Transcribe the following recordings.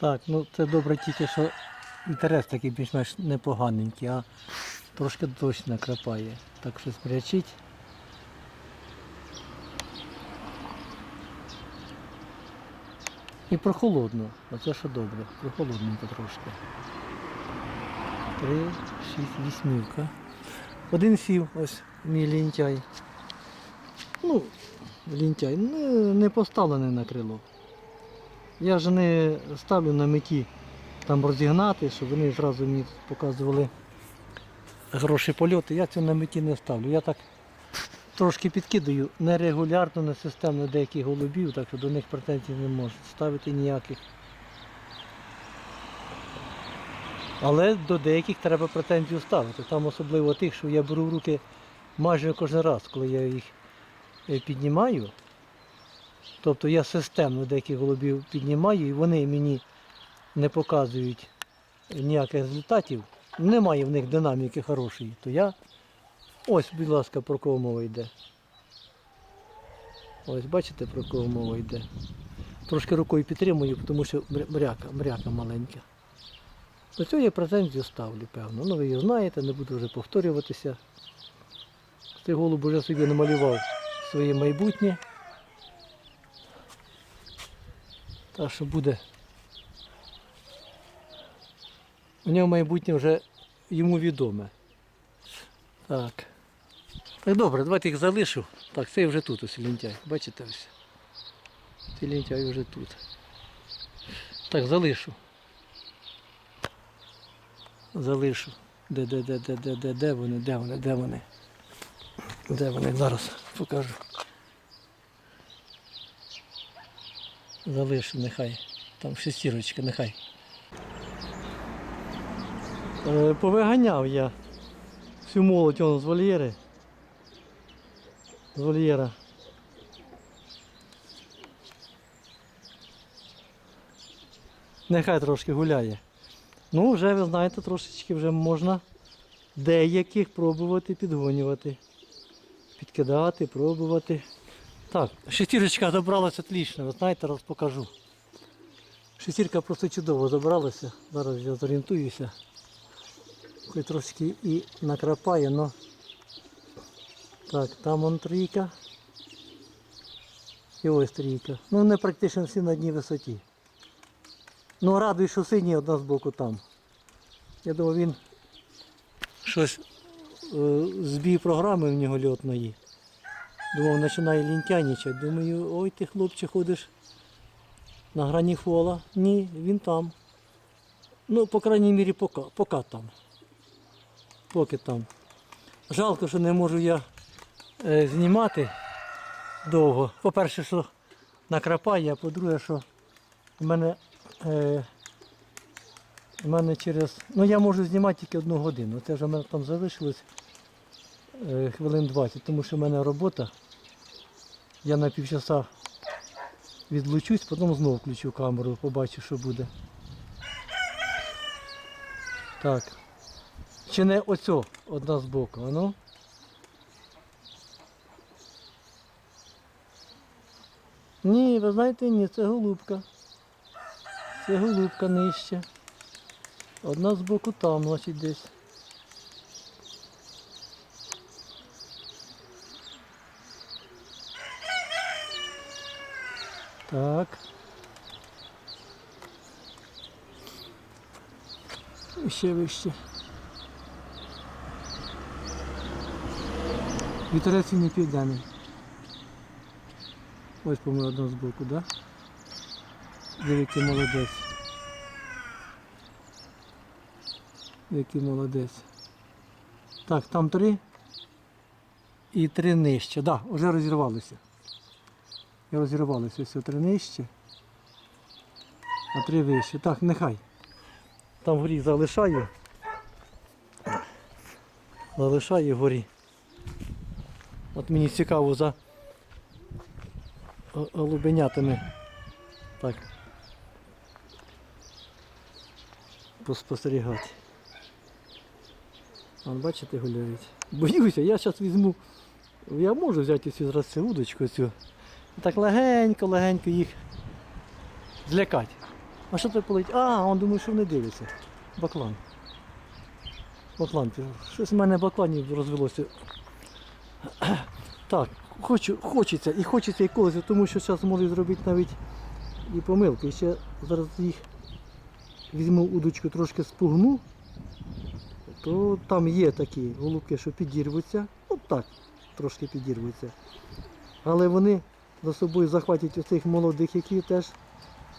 Так, ну це добре тільки, що інтерес такий більш-менш непоганенький, а трошки дощ накрапає. Так що спрячить. І прохолодно, оце що добре, прохолодненько трошки. Три, шість, вісьмівка. Один сів, ось мій лінтяй. Ну, лінтяй, не, не поставлений на крило. Я ж не ставлю на меті там розігнати, щоб вони зразу мені показували гроші польоти. Я це на меті не ставлю. Я так трошки підкидаю нерегулярно, не системно деяких голубів, так що до них претензій не можу ставити ніяких. Але до деяких треба претензію ставити. Там особливо тих, що я беру в руки майже кожен раз, коли я їх е, піднімаю. Тобто я системно деяких голубів піднімаю і вони мені не показують ніяких результатів. Немає в них динаміки хорошої, то я. Ось, будь ласка, про кого мова йде. Ось, бачите, про кого мова йде. Трошки рукою підтримую, тому що мряка, мряка маленька. До цього я претензію ставлю, певно. Ну ви її знаєте, не буду вже повторюватися. Цей голуб вже собі намалював своє майбутнє. Так що буде. У нього майбутнє вже йому відоме. Так. Так добре, давайте їх залишу. Так, цей вже тут ось лінтяй. Бачите ось. Цей лінтяй вже тут. Так, залишу. Залишу. Де, де, де, де, де, де, де вони, де вони, де вони? Де вони? Зараз покажу. Залишу, нехай. Там шестірочка, нехай. Е, Повиганяв я всю молодь з вольєри. З вольєра. Нехай трошки гуляє. Ну, вже ви знаєте, трошечки вже можна деяких пробувати підгонювати. Підкидати, пробувати. Так, шестірочка забралася отлично, ви знаєте, раз покажу. Шестірка просто чудово забралася. Зараз я зорієнтуюся. Хоч трошки і накрапає, но так, там он трійка. І ось трійка. Ну вони практично всі на одній висоті. Ну радує, що синій одна з боку там. Я думаю, він щось е, збій програми в нього льотної. Думав, починає лінтянічати. Думаю, ой ти хлопче ходиш на грані фола. Ні, він там. Ну, по крайній мірі, поки, поки там. Поки там. Жалко, що не можу я е, знімати довго. По-перше, що накрапає, а по-друге, що в мене, е, в мене через. Ну я можу знімати тільки одну годину. Це вже в мене там залишилось хвилин 20, тому що в мене робота. Я на півчаса відлучусь, потім знову включу камеру, побачу, що буде. Так. Чи не оцю одна з боку, а ну? Ні, ви знаєте, ні, це голубка. Це голубка нижче. Одна з боку там, значить, десь. Так. Ще вище. Вітерець не південний. Ось по-моєму одна з боку, да? Який молодець. Який молодець. Так, там три і три нижче. Так, да, вже розірвалися. І розірвалися ось три нижче, а три вище. Так, нехай. Там вгорі залишаю. Залишаю вгорі. От мені цікаво за голубенятами. Так. Поспостерігати. Вон, бачите, гуляють. Боюся, я зараз візьму. Я можу взяти цю зараз удочку цю. І так легенько, легенько їх злякати. А що це полетить? А, он думає, що вони дивляться. Баклан. Баклан. Щось в мене бакланів розвелося. Так, хочу, хочеться і хочеться і колесо, тому що зараз можуть зробити навіть і помилки. Ще зараз їх візьму удочку трошки спугну, то там є такі голубки, що підірвуться. От так, трошки підірвуться. Але вони за собою захватять оцих молодих, які теж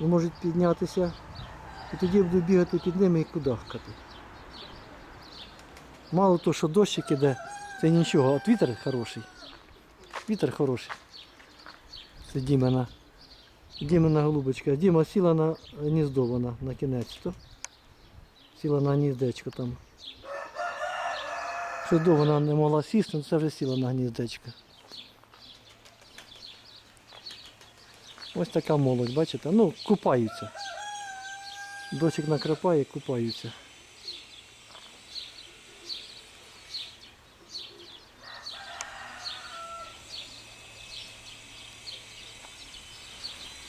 можуть піднятися. І тоді буду бігати під ними і кудахкати. Мало того, що дощик іде, це нічого, от вітер хороший. Вітер хороший. Це Дімена. Дімена голубочка. Діма сіла на гніздо вона на кінець. То. Сіла на гніздечко там. Що довго вона не могла сісти, але це вже сіла на гніздечко. Ось така молодь, бачите? Ну, купаються. Дочик накрапає, купаються.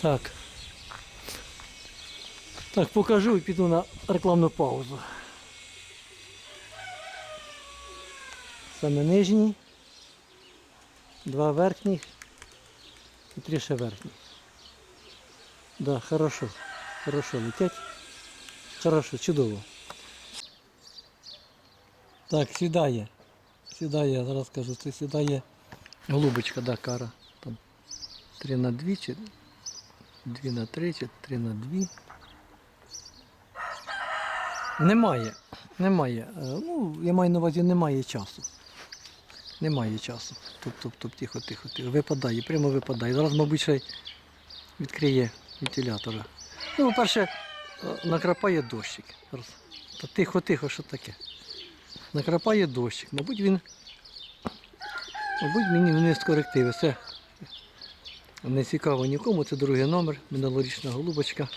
Так. Так, покажу і піду на рекламну паузу. Саме нижній, два верхніх і три ще верхні. Да, хорошо. Хорошо летять. Хорошо, чудово. Так, сідає. Сідає, зараз скажу, це сідає голубочка, да, кара. Там 3 на 2 чи 2 на 3 чи 3 на 2. Немає. Немає. Е, Ну, я маю на увазі, немає часу. Немає часу. Топ, топ, топ, тихо, тихо, тихо. Випадає, прямо випадає. Зараз, мабуть, ще відкриє вентилятора. Ну, по-перше, е, накрапає дощик. Тихо, тихо, що таке? Накрапає дощик. Мабуть, він. Мабуть, мені вниз корективи. Все. Не цікаво нікому, це другий номер, минулорічна голубочка.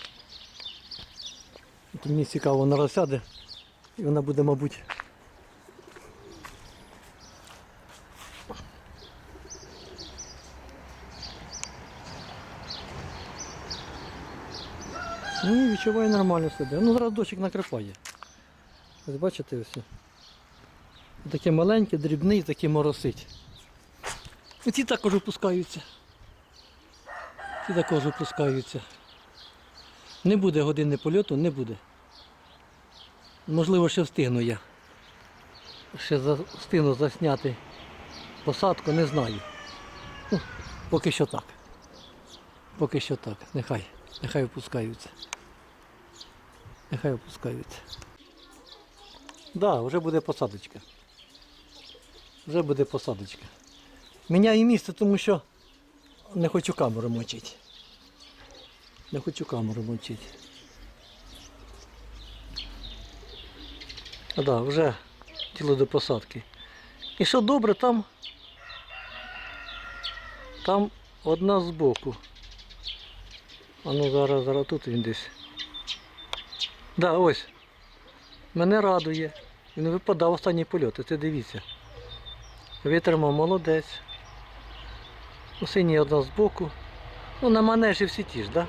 От мені цікаво, вона розсяде. І вона буде, мабуть. Ну, відчуває нормально себе. Ну, зараз дощик накрипає. Ось бачите ось. Таке маленьке, дрібний, таке моросить. Ці також опускаються. Ці також опускаються. Не буде години польоту, не буде. Можливо, ще встигну я. Ще встигну засняти посадку, не знаю. Ну, поки що так. Поки що так. Нехай. Нехай опускаються. Нехай опускаються. Так, да, вже буде посадочка. Вже буде посадочка. Міняю місце, тому що не хочу камеру мочити. Не хочу камеру мочити. А да, вже тіло до посадки. І що добре, там, там одна збоку. А ну зараз, зараз тут він десь. Да, ось. Мене радує. Він випадав останній польот, це дивіться. Витримав молодець. Синій одна збоку. Ну, на манежі всі ті ж, да?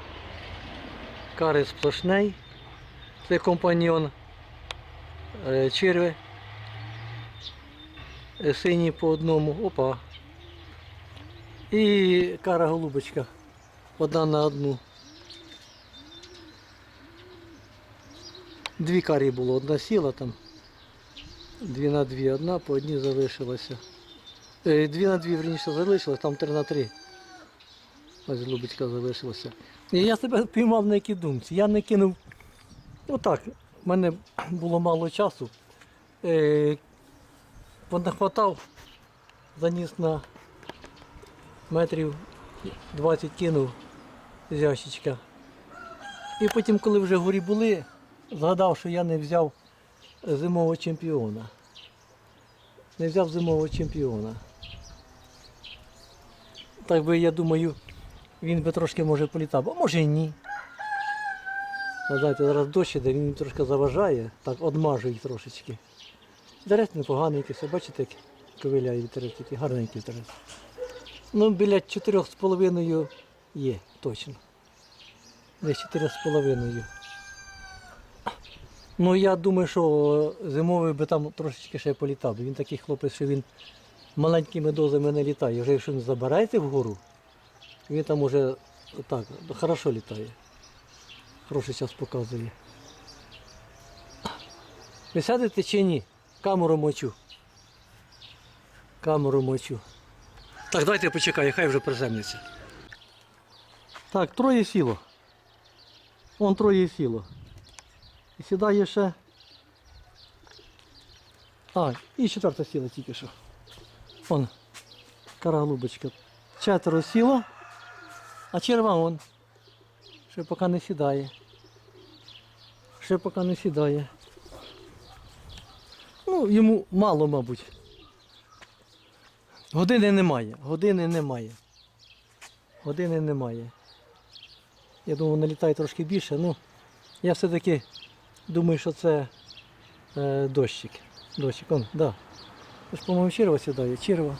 Кари сплошний. Це компаньйон е, черви. Е, Синій по одному. Опа. І кара голубочка. Одна на одну. Дві карі було, одна сіла там. Дві на дві, одна по одній залишилася. Е, Дві на дві верніше залишилось, там три на три. Ось Лубочка залишилася. І я себе піймав на якій думці. Я не кинув. Отак. У мене було мало часу. Е, Понахватав, заніс на метрів 20 кинув з ящичка. І потім, коли вже горі були, згадав, що я не взяв зимового чемпіона. Не взяв зимового чемпіона. Так би, я думаю, він би трошки може політав, а може і ні. Ви знаєте, зараз дощ іде, він трошки заважає, так одмажу їх трошечки. Дерець непоганий, якийсь, бачите, як ковиляє вітерець, такий гарненький вітерець. Ну, біля 4,5 є, точно. Десь 4,5. Ну я думаю, що зимовий би там трошечки ще політав. Він такий хлопець, що він маленькими дозами не літає. Вже якщо він забираєте вгору, він там уже так, хорошо літає. Хороший час показує. Ви сядете чи ні? Камеру мочу. Камеру мочу. Так, давайте почекаю, хай вже приземлиться. Так, троє сіло. Вон троє сіло. І сідає ще. А, і четверта сіла тільки що. Вон. Кара голубочка. Четверо сіло. А черва вон. Ще поки не сідає. Ще поки не сідає. Ну, йому мало, мабуть. Години немає. Години немає. Години немає. Я думаю, налітає трошки більше. Ну, я все-таки думаю, що це е, дощик. Дощик, он, да. Тож, по-моєму, черва сідає. Черва.